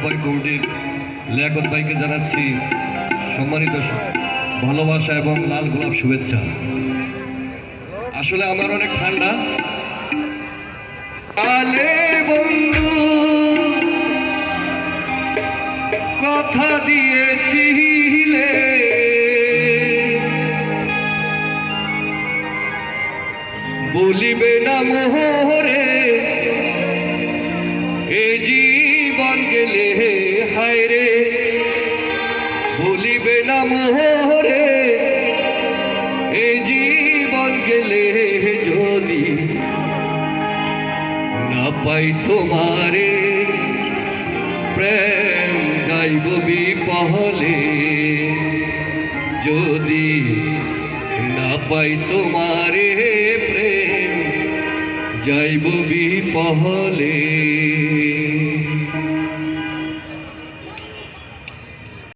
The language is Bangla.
আহ্বায়ক কমিটির লিয়াকত ভাইকে জানাচ্ছি সম্মানিত ভালোবাসা এবং লাল গোলাপ শুভেচ্ছা। আসলে আমার অনেক ঠান্ডা। বন্ধু, কথা দিয়েছিলে বলিবে না মোহরে, এ জীবন গেলে হায় রে, বলিবে না মোহরে, এ জীবন গেলে যদি না পাই তোমারে, প্রেম গাইব বিপহলে, যদি না পাই তোমারে, প্রেম যাইব বিপহলে।